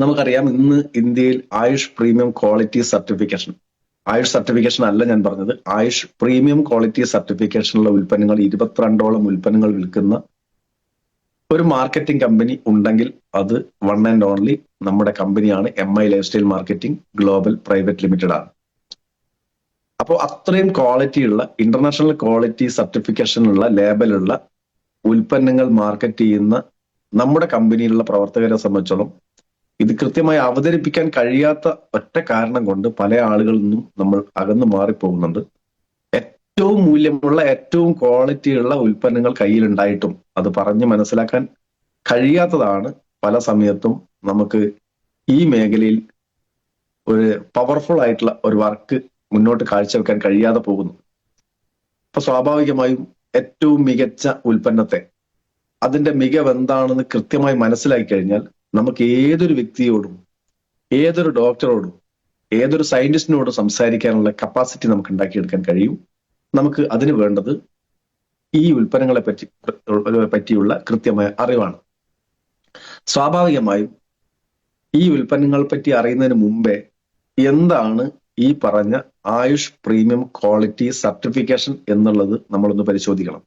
നമുക്കറിയാം ഇന്ന് ഇന്ത്യയിൽ Ayush premium quality certification. Ayush certification അല്ല ഞാൻ പറഞ്ഞത്. ആയുഷ് പ്രീമിയം ക്വാളിറ്റി സർട്ടിഫിക്കേഷനുള്ള ഉൽപ്പന്നങ്ങൾ ഇരുപത്തിരണ്ടോളം ഉൽപ്പന്നങ്ങൾ വിൽക്കുന്ന ഒരു മാർക്കറ്റിംഗ് കമ്പനി ഉണ്ടെങ്കിൽ അത് വൺ ആൻഡ് ഓൺലി നമ്മുടെ കമ്പനിയാണ് M I lifestyle marketing global private limited ആണ്. അപ്പോൾ അത്രയും ക്വാളിറ്റിയുള്ള ഇന്റർനാഷണൽ ക്വാളിറ്റി സർട്ടിഫിക്കേഷനുള്ള ലേബലുള്ള ഉൽപ്പന്നങ്ങൾ മാർക്കറ്റ് ചെയ്യുന്ന നമ്മുടെ കമ്പനിയിലുള്ള പ്രവർത്തകരെ സംബന്ധിച്ചോളം ഇത് കൃത്യമായി അവതരിപ്പിക്കാൻ കഴിയാത്ത ഒറ്റ കാരണം കൊണ്ട് പല ആളുകളിൽ നിന്നും നമ്മൾ അകന്നു മാറിപ്പോകുന്നുണ്ട്. ഏറ്റവും മൂല്യമുള്ള ഏറ്റവും ക്വാളിറ്റിയുള്ള ഉൽപ്പന്നങ്ങൾ കയ്യിലുണ്ടായിട്ടും അത് പറഞ്ഞ് മനസ്സിലാക്കാൻ കഴിയാത്തതാണ് പല സമയത്തും നമുക്ക് ഈ മേഖലയിൽ ഒരു പവർഫുൾ ആയിട്ടുള്ള ഒരു വർക്ക് മുന്നോട്ട് കാഴ്ചവെക്കാൻ കഴിയാതെ പോകുന്നു. അപ്പൊ സ്വാഭാവികമായും ഏറ്റവും മികച്ച ഉൽപ്പന്നത്തെ അതിന്റെ മികവ് എന്താണെന്ന് കൃത്യമായി മനസ്സിലാക്കി കഴിഞ്ഞാൽ നമുക്ക് ഏതൊരു വ്യക്തിയോടും ഏതൊരു ഡോക്ടറോടും ഏതൊരു സയന്റിസ്റ്റിനോടും സംസാരിക്കാനുള്ള കപ്പാസിറ്റി നമുക്ക് ഉണ്ടാക്കിയെടുക്കാൻ കഴിയും. നമുക്ക് അതിന് വേണ്ടത് ഈ ഉൽപ്പന്നങ്ങളെ പറ്റി പറ്റിയുള്ള കൃത്യമായ അറിവാണ്. സ്വാഭാവികമായും ഈ ഉൽപ്പന്നങ്ങളെ പറ്റി അറിയുന്നതിന് മുമ്പേ എന്താണ് ഈ പറഞ്ഞ ആയുഷ് പ്രീമിയം ക്വാളിറ്റി സർട്ടിഫിക്കേഷൻ എന്നുള്ളത് നമ്മളൊന്ന് പരിശോധിക്കണം.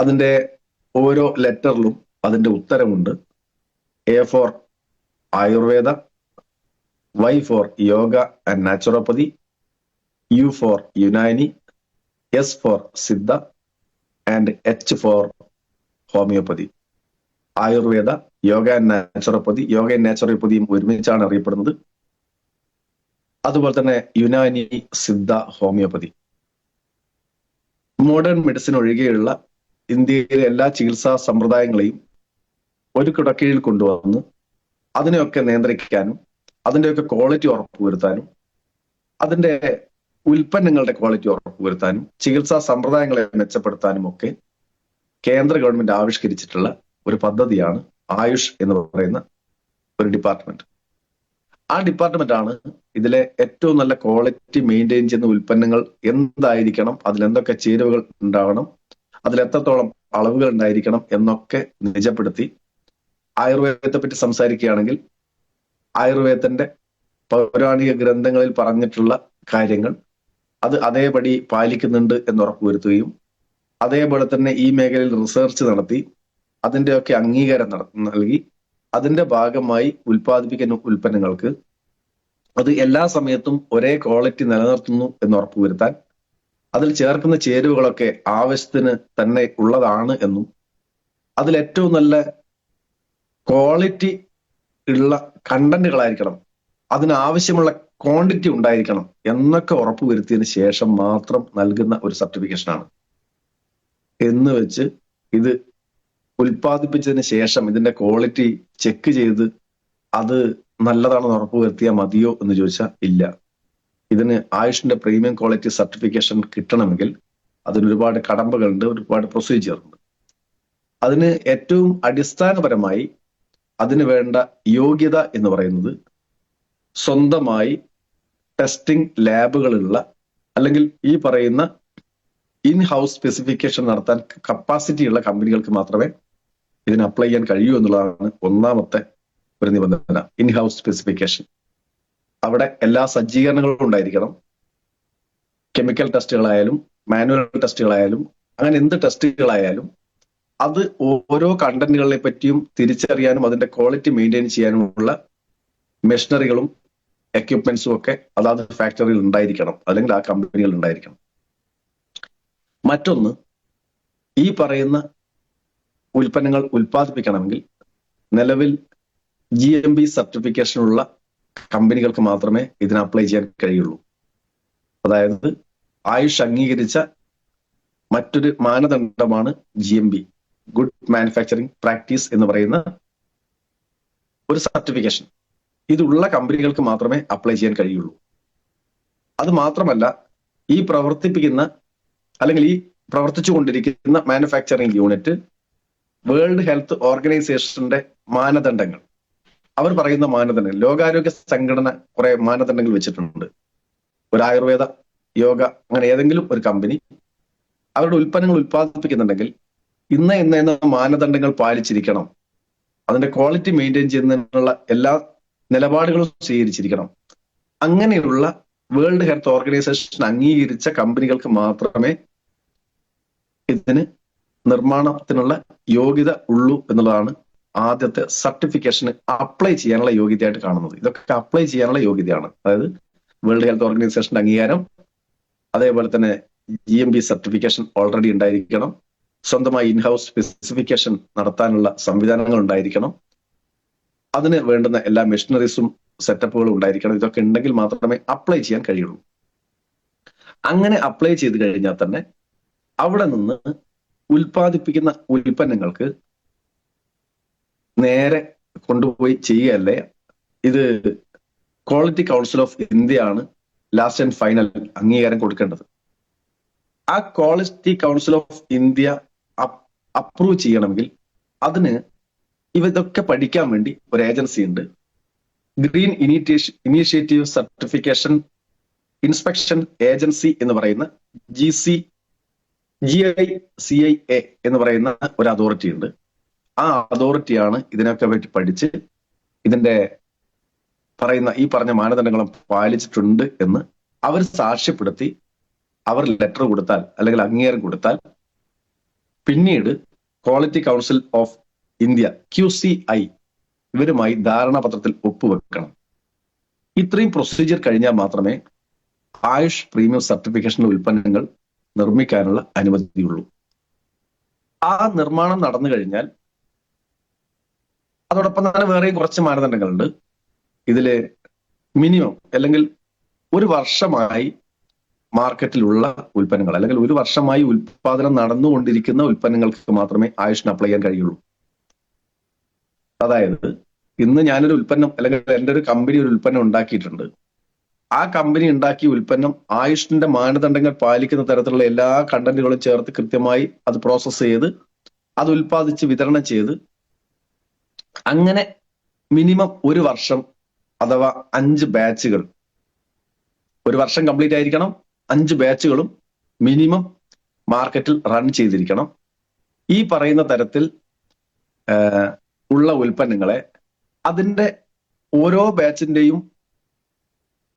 അതിന്റെ ഓരോ ലെറ്ററിലും അതിന്റെ ഉത്തരമുണ്ട്. A for Ayurveda Y for yoga and naturopathy U for Unani S for Siddha and H for homeopathy Ayurveda yoga and naturopathy yoga and നാച്ചുറോപ്പതിയും ഒരുമിച്ചാണ് അറിയപ്പെടുന്നത്. അതുപോലെ തന്നെ Unani Siddha homeopathy modern medicine ഒഴികെയുള്ള ഇന്ത്യയിലെ എല്ലാ ചികിത്സാ സമ്പ്രദായങ്ങളെയും ഒരു കിടക്കീഴിൽ കൊണ്ടുവന്ന് അതിനെയൊക്കെ നിയന്ത്രിക്കാനും അതിന്റെയൊക്കെ ക്വാളിറ്റി ഉറപ്പുവരുത്താനും അതിന്റെ ഉൽപ്പന്നങ്ങളുടെ ക്വാളിറ്റി ഉറപ്പുവരുത്താനും ചികിത്സാ സമ്പ്രദായങ്ങളെ മെച്ചപ്പെടുത്താനും ഒക്കെ കേന്ദ്ര ഗവൺമെന്റ് ആവിഷ്കരിച്ചിട്ടുള്ള ഒരു പദ്ധതിയാണ് ആയുഷ് എന്ന് പറയുന്ന ഒരു ഡിപ്പാർട്ട്മെന്റ് ആ ഡിപ്പാർട്ട്മെന്റ് ആണ് ഇതിലെ ഏറ്റവും നല്ല ക്വാളിറ്റി മെയിന്റെയിൻ ചെയ്യുന്ന ഉൽപ്പന്നങ്ങൾ എന്തായിരിക്കണം അതിൽ എന്തൊക്കെ ചേരുവകൾ ഉണ്ടാവണം അതിൽ എത്രത്തോളം അളവുകൾ ഉണ്ടായിരിക്കണം എന്നൊക്കെ നിജപ്പെടുത്തി ആയുർവേദത്തെ പറ്റി സംസാരിക്കുകയാണെങ്കിൽ ആയുർവേദത്തിന്റെ പൗരാണിക ഗ്രന്ഥങ്ങളിൽ പറഞ്ഞിട്ടുള്ള കാര്യങ്ങൾ അത് അതേപടി പാലിക്കുന്നുണ്ട് എന്ന് ഉറപ്പുവരുത്തുകയും അതേപോലെ തന്നെ ഈ മേഖലയിൽ റിസർച്ച് നടത്തി അതിന്റെയൊക്കെ അംഗീകാരം നൽകി അതിന്റെ ഭാഗമായി ഉൽപ്പാദിപ്പിക്കുന്ന ഉൽപ്പന്നങ്ങൾക്ക് അത് എല്ലാ സമയത്തും ഒരേ ക്വാളിറ്റി നിലനിർത്തുന്നു എന്ന് ഉറപ്പുവരുത്താൻ അതിൽ ചേർക്കുന്ന ചേരുവകളൊക്കെ ആവശ്യത്തിന് തന്നെ ഉള്ളതാണ് എന്നും അതിൽ ഏറ്റവും നല്ല ക്വാളിറ്റി ഉള്ള കണ്ടന്റുകളായിരിക്കണം അതിനാവശ്യമുള്ള ക്വാണ്ടിറ്റി ഉണ്ടായിരിക്കണം എന്നൊക്കെ ഉറപ്പുവരുത്തിയതിന് ശേഷം മാത്രം നൽകുന്ന ഒരു സർട്ടിഫിക്കേഷനാണ് എന്ന് വെച്ച് ഇത് ഉൽപ്പാദിപ്പിച്ചതിന് ശേഷം ഇതിന്റെ ക്വാളിറ്റി ചെക്ക് ചെയ്ത് അത് നല്ലതാണെന്ന് ഉറപ്പുവരുത്തിയാൽ മതിയോ എന്ന് ചോദിച്ചാൽ ഇല്ല. ഇതിന് ആയുഷിന്റെ പ്രീമിയം ക്വാളിറ്റി സർട്ടിഫിക്കേഷൻ കിട്ടണമെങ്കിൽ അതിന് ഒരുപാട് കടമ്പകളുണ്ട് ഒരുപാട് പ്രൊസീജിയർ ഉണ്ട്. അതിന് ഏറ്റവും അടിസ്ഥാനപരമായി അതിന് വേണ്ട യോഗ്യത എന്ന് പറയുന്നത് സ്വന്തമായി ടെസ്റ്റിംഗ് ലാബുകളുള്ള അല്ലെങ്കിൽ ഈ പറയുന്ന ഇൻ ഹൗസ് സ്പെസിഫിക്കേഷൻ നടത്താൻ കപ്പാസിറ്റി ഉള്ള കമ്പനികൾക്ക് മാത്രമേ ഇതിന് അപ്ലൈ ചെയ്യാൻ കഴിയൂ എന്നുള്ളതാണ് ഒന്നാമത്തെ ഒരു നിബന്ധന ഇൻ ഹൗസ് സ്പെസിഫിക്കേഷൻ അവിടെ എല്ലാ സജ്ജീകരണങ്ങളും ഉണ്ടായിരിക്കണം. കെമിക്കൽ ടെസ്റ്റുകളായാലും മാനുവൽ ടെസ്റ്റുകളായാലും അങ്ങനെ എന്ത് ടെസ്റ്റുകളായാലും അത് ഓരോ കണ്ടന്റുകളെ പറ്റിയും തിരിച്ചറിയാനും അതിന്റെ ക്വാളിറ്റി മെയിന്റെയിൻ ചെയ്യാനുമുള്ള മെഷീനറികളും എക്യുപ്മെന്റ്സും ഒക്കെ അതാത് ഫാക്ടറിയിൽ ഉണ്ടായിരിക്കണം. അല്ലെങ്കിൽ ആ കമ്പനികളിൽ ഉണ്ടായിരിക്കണം. മറ്റൊന്ന് ഈ പറയുന്ന ഉൽപ്പന്നങ്ങൾ ഉൽപ്പാദിപ്പിക്കണമെങ്കിൽ നിലവിൽ ജി എം ബി സർട്ടിഫിക്കേഷനുള്ള കമ്പനികൾക്ക് മാത്രമേ ഇതിന് അപ്ലൈ ചെയ്യാൻ കഴിയുള്ളൂ. അതായത് ആയുഷ് അംഗീകരിച്ച മറ്റൊരു മാനദണ്ഡമാണ് G M B good manufacturing practice എന്ന് പറയുന്ന ഒരു സർട്ടിഫിക്കേഷൻ ഇതുള്ള കമ്പനികൾക്ക് മാത്രമേ അപ്ലൈ ചെയ്യാൻ കഴിയുള്ളൂ. അത് മാത്രമല്ല ഈ പ്രവർത്തിപ്പിക്കുന്ന അല്ലെങ്കിൽ ഈ പ്രവർത്തിച്ചു കൊണ്ടിരിക്കുന്ന മാനുഫാക്ചറിങ് യൂണിറ്റ് വേൾഡ് ഹെൽത്ത് ഓർഗനൈസേഷന്റെ മാനദണ്ഡങ്ങൾ. അവർ പറയുന്ന മാനദണ്ഡങ്ങൾ ലോകാരോഗ്യ സംഘടന കുറെ മാനദണ്ഡങ്ങൾ വെച്ചിട്ടുണ്ട്. ഒരു ആയുർവേദ യോഗ അങ്ങനെ ഏതെങ്കിലും ഒരു കമ്പനി അവരുടെ ഉൽപ്പന്നങ്ങൾ ഉൽപ്പാദിപ്പിക്കുന്നുണ്ടെങ്കിൽ ഇന്ന ഇന്ന ഇന്ന മാനദണ്ഡങ്ങൾ പാലിച്ചിരിക്കണം. അതിന്റെ ക്വാളിറ്റി മെയിന്റെയിൻ ചെയ്യുന്നതിനുള്ള എല്ലാ നിലപാടുകളും സ്വീകരിച്ചിരിക്കണം. അങ്ങനെയുള്ള വേൾഡ് ഹെൽത്ത് ഓർഗനൈസേഷൻ അംഗീകരിച്ച കമ്പനികൾക്ക് മാത്രമേ ഇതിന് നിർമ്മാണത്തിനുള്ള യോഗ്യത ഉള്ളൂ എന്നുള്ളതാണ് ആദ്യത്തെ സർട്ടിഫിക്കേഷന് അപ്ലൈ ചെയ്യാനുള്ള യോഗ്യതയായിട്ട് കാണുന്നത്. ഇതൊക്കെ അപ്ലൈ ചെയ്യാനുള്ള യോഗ്യതയാണ്. അതായത് വേൾഡ് ഹെൽത്ത് ഓർഗനൈസേഷന്റെ അംഗീകാരം അതേപോലെ തന്നെ G M B certification already ഉണ്ടായിരിക്കണം. സ്വന്തമായി ഇൻഹൗസ് സ്പെസിഫിക്കേഷൻ നടത്താനുള്ള സംവിധാനങ്ങൾ ഉണ്ടായിരിക്കണം. അതിന് വേണ്ടുന്ന എല്ലാ മെഷീനറീസും സെറ്റപ്പുകളും ഉണ്ടായിരിക്കണം. ഇതൊക്കെ ഉണ്ടെങ്കിൽ മാത്രമേ അപ്ലൈ ചെയ്യാൻ കഴിയുള്ളൂ. അങ്ങനെ അപ്ലൈ ചെയ്ത് കഴിഞ്ഞാൽ തന്നെ അവിടെ നിന്ന് ഉൽപ്പാദിപ്പിക്കുന്ന ഉൽപ്പന്നങ്ങൾക്ക് നേരെ കൊണ്ടുപോയി ചെയ്യുകയല്ലേ? ഇത് ക്വാളിറ്റി കൗൺസിൽ ഓഫ് ഇന്ത്യ ആണ് ലാസ്റ്റ് ആൻഡ് ഫൈനൽ അംഗീകാരം കൊടുക്കേണ്ടത്. ആ quality council of India approve ചെയ്യണമെങ്കിൽ അതിന് ഇതൊക്കെ പഠിക്കാൻ വേണ്ടി ഒരു ഏജൻസി ഉണ്ട്. Green initiation initiative certification inspection agency എന്ന് പറയുന്ന G C G I C I A എന്ന് പറയുന്ന ഒരു അതോറിറ്റി ഉണ്ട്. ആ അതോറിറ്റിയാണ് ഇതിനൊക്കെ പറ്റി പഠിച്ച് ഇതിന്റെ പറയുന്ന ഈ പറഞ്ഞ മാനദണ്ഡങ്ങളും പാലിച്ചിട്ടുണ്ട് എന്ന് അവർ സാക്ഷ്യപ്പെടുത്തി അവർ ലെറ്റർ കൊടുത്താൽ അല്ലെങ്കിൽ അംഗീകാരം കൊടുത്താൽ പിന്നീട് quality council of India Q C I ഇവരുമായി ധാരണാപത്രത്തിൽ ഒപ്പുവെക്കണം. ഇത്രയും പ്രൊസീജിയർ കഴിഞ്ഞാൽ മാത്രമേ ആയുഷ് പ്രീമിയം സർട്ടിഫിക്കേഷൻ ഉൽപ്പന്നങ്ങൾ നിർമ്മിക്കാനുള്ള അനുമതിയുള്ളൂ. ആ നിർമ്മാണം നടന്നു കഴിഞ്ഞാൽ അതോടൊപ്പം തന്നെ വേറെയും കുറച്ച് മാനദണ്ഡങ്ങളുണ്ട്. ഇതിലെ മിനിമം അല്ലെങ്കിൽ ഒരു വർഷമായി മാർക്കറ്റിലുള്ള ഉൽപ്പന്നങ്ങൾ അല്ലെങ്കിൽ ഒരു വർഷമായി ഉൽപാദനം നടന്നുകൊണ്ടിരിക്കുന്ന ഉൽപ്പന്നങ്ങൾക്ക് മാത്രമേ ആയുഷിന് അപ്ലൈ ചെയ്യാൻ കഴിയുള്ളൂ. അതായത് ഇന്ന് ഞാനൊരു ഉൽപ്പന്നം അല്ലെങ്കിൽ എന്റെ ഒരു കമ്പനി ഒരു ഉൽപ്പന്നം ഉണ്ടാക്കിയിട്ടുണ്ട്. ആ കമ്പനി ഉണ്ടാക്കിയ ഉൽപ്പന്നം ആയുഷിന്റെ മാനദണ്ഡങ്ങൾ പാലിക്കുന്ന തരത്തിലുള്ള എല്ലാ കണ്ടന്റുകളും ചേർത്ത് കൃത്യമായി അത് പ്രോസസ്സ് ചെയ്ത് അത് ഉൽപ്പാദിച്ച് വിതരണം ചെയ്ത് അങ്ങനെ മിനിമം ഒരു വർഷം അഥവാ അഞ്ച് ബാച്ചുകൾ ഒരു വർഷം കംപ്ലീറ്റ് ആയിരിക്കണം. അഞ്ച് ബാച്ചുകളും മിനിമം മാർക്കറ്റിൽ റൺ ചെയ്തിരിക്കണം. ഈ പറയുന്ന തരത്തിൽ ഉള്ള ഉൽപ്പന്നങ്ങളെ അതിന്റെ ഓരോ ബാച്ചിന്റെയും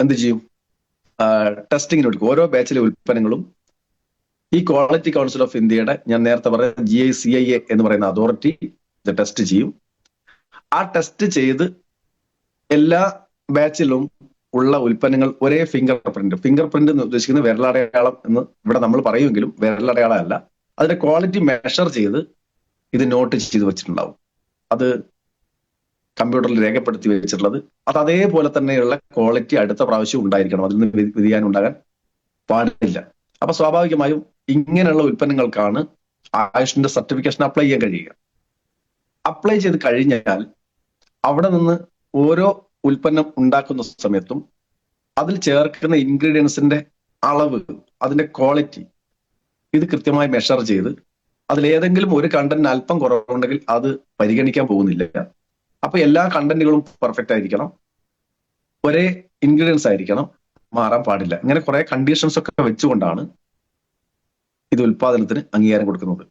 എന്ത് ചെയ്യും? ടെസ്റ്റിങ്ങിന് എടുക്കും. ഓരോ ബാച്ചിലെ ഉൽപ്പന്നങ്ങളും ഈ ക്വാളിറ്റി കൗൺസിൽ ഓഫ് ഇന്ത്യയുടെ ഞാൻ നേരത്തെ പറഞ്ഞ G I C I A എന്ന് പറയുന്ന അതോറിറ്റി ഇത് ടെസ്റ്റ് ചെയ്യും. ആ ടെസ്റ്റ് ചെയ്ത് എല്ലാ ബാച്ചിലും ഉള്ള ഉൽപ്പന്നങ്ങൾ ഒരേ ഫിംഗർ പ്രിന്റ് ഫിംഗർ പ്രിന്റ് എന്ന് ഉദ്ദേശിക്കുന്നത് വിരലടയാളം എന്ന് ഇവിടെ നമ്മൾ പറയുമെങ്കിലും വിരലടയാളം അല്ല അതിന്റെ ക്വാളിറ്റി മെഷർ ചെയ്ത് ഇത് നോട്ട് ചെയ്ത് വെച്ചിട്ടുണ്ടാവും. അത് കമ്പ്യൂട്ടറിൽ രേഖപ്പെടുത്തി വെച്ചിട്ടുള്ളത്. അത് അതേപോലെ തന്നെയുള്ള ക്വാളിറ്റി അടുത്ത പ്രാവശ്യം ഉണ്ടായിരിക്കണം. അതിൽ നിന്ന് വ്യതിയാനം ഉണ്ടാകാൻ പാടില്ല. അപ്പൊ സ്വാഭാവികമായും ഇങ്ങനെയുള്ള ഉൽപ്പന്നങ്ങൾക്കാണ് ആയുഷിന്റെ സർട്ടിഫിക്കേഷൻ അപ്ലൈ ചെയ്യാൻ കഴിയുക. അപ്ലൈ ചെയ്ത് കഴിഞ്ഞാൽ അവിടെ നിന്ന് ഓരോ ഉൽപ്പന്നം ഉണ്ടാക്കുന്ന സമയത്തും അതിൽ ചേർക്കുന്ന ഇൻഗ്രീഡിയൻസിന്റെ അളവ് അതിന്റെ ക്വാളിറ്റി ഇത് കൃത്യമായി മെഷർ ചെയ്ത് അതിൽ ഏതെങ്കിലും ഒരു കണ്ടന്റ് അല്പം കുറവുണ്ടെങ്കിൽ അത് പരിഗണിക്കാൻ പോകുന്നില്ല. അപ്പൊ എല്ലാ കണ്ടന്റുകളും പെർഫെക്റ്റ് ആയിരിക്കണം. ഒരേ ഇൻഗ്രീഡിയൻസ് ആയിരിക്കണം. മാറാൻ പാടില്ല. ഇങ്ങനെ കുറെ കണ്ടീഷൻസ് ഒക്കെ വെച്ചുകൊണ്ടാണ് ഇത് ഉൽപാദനത്തിന് അംഗീകാരം കൊടുക്കുന്നത്.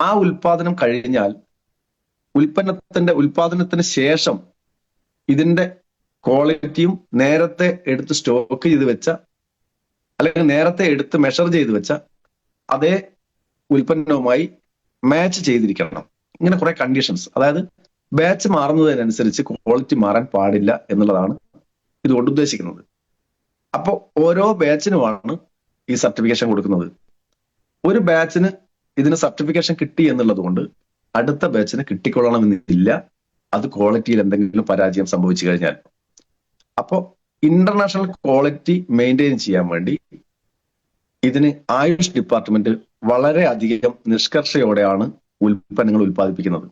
ആ ഉൽപാദനം കഴിഞ്ഞാൽ ഉൽപ്പന്നത്തിന്റെ ഉൽപാദനത്തിന് ശേഷം ഇതിന്റെ ക്വാളിറ്റിയും നേരത്തെ എടുത്ത് സ്റ്റോക്ക് ചെയ്ത് വെച്ച അല്ലെങ്കിൽ നേരത്തെ എടുത്ത് മെഷർ ചെയ്ത് വെച്ച അതേ ഉൽപ്പന്നവുമായി മാച്ച് ചെയ്തിരിക്കണം. ഇങ്ങനെ കുറെ കണ്ടീഷൻസ് അതായത് ബാച്ച് മാറുന്നതിനനുസരിച്ച് ക്വാളിറ്റി മാറാൻ പാടില്ല എന്നുള്ളതാണ് ഇതുകൊണ്ട് ഉദ്ദേശിക്കുന്നത്. അപ്പോൾ ഓരോ ബാച്ചിനുമാണ് ഈ സർട്ടിഫിക്കേഷൻ കൊടുക്കുന്നത്. ഒരു ബാച്ചിന് ഇതിന് സർട്ടിഫിക്കേഷൻ കിട്ടി എന്നുള്ളത് കൊണ്ട് അടുത്ത ബാച്ചിന് കിട്ടിക്കൊള്ളണമെന്നില്ല. അത് ക്വാളിറ്റിയിൽ എന്തെങ്കിലും പരാജയം സംഭവിച്ചു കഴിഞ്ഞാൽ. അപ്പോ ഇന്റർനാഷണൽ ക്വാളിറ്റി മെയിന്റെയിൻ ചെയ്യാൻ വേണ്ടി ഇതിന് ആയുഷ് ഡിപ്പാർട്ട്മെന്റ് വളരെ അധികം നിഷ്കർഷയോടെയാണ് ഉൽപ്പന്നങ്ങൾ ഉൽപ്പാദിപ്പിക്കുന്നത്.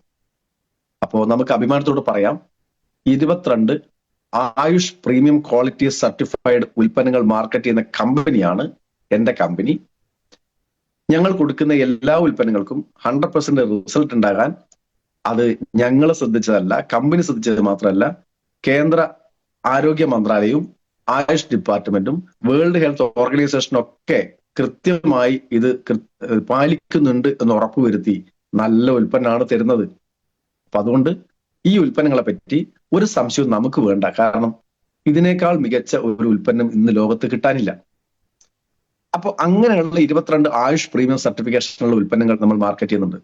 അപ്പോ നമുക്ക് അഭിമാനത്തോട് പറയാം ഇരുപത്തിരണ്ട് ആയുഷ് പ്രീമിയം ക്വാളിറ്റി സർട്ടിഫൈഡ് ഉൽപ്പന്നങ്ങൾ മാർക്കറ്റ് ചെയ്യുന്ന കമ്പനിയാണ് എന്റെ കമ്പനി ഞങ്ങൾ കൊടുക്കുന്ന എല്ലാ ഉൽപ്പന്നങ്ങൾക്കും ഹൺഡ്രഡ് പെർസെന്റ് റിസൾട്ട് ഉണ്ടാകാൻ അത് ഞങ്ങൾ ശ്രദ്ധിച്ചതല്ല കമ്പനി ശ്രദ്ധിച്ചത് മാത്രമല്ല കേന്ദ്ര ആരോഗ്യ മന്ത്രാലയവും ആയുഷ് ഡിപ്പാർട്ട്മെന്റും വേൾഡ് ഹെൽത്ത് ഓർഗനൈസേഷനും ഒക്കെ കൃത്യമായി ഇത് പാലിക്കുന്നുണ്ട് എന്ന് ഉറപ്പുവരുത്തി നല്ല ഉൽപ്പന്നമാണ് തരുന്നത്. അപ്പൊ അതുകൊണ്ട് ഈ ഉൽപ്പന്നങ്ങളെ പറ്റി ഒരു സംശയവും നമുക്ക് വേണ്ട. കാരണം ഇതിനേക്കാൾ മികച്ച ഒരു ഉൽപ്പന്നം ഇന്ന് ലോകത്ത് കിട്ടാനില്ല. അപ്പോൾ അങ്ങനെയുള്ള ഇരുപത്തിരണ്ട് ആയുഷ് പ്രീമിയം സർട്ടിഫിക്കേഷനുള്ള ഉൽപ്പന്നങ്ങൾ നമ്മൾ മാർക്കറ്റ് ചെയ്യുന്നുണ്ട്.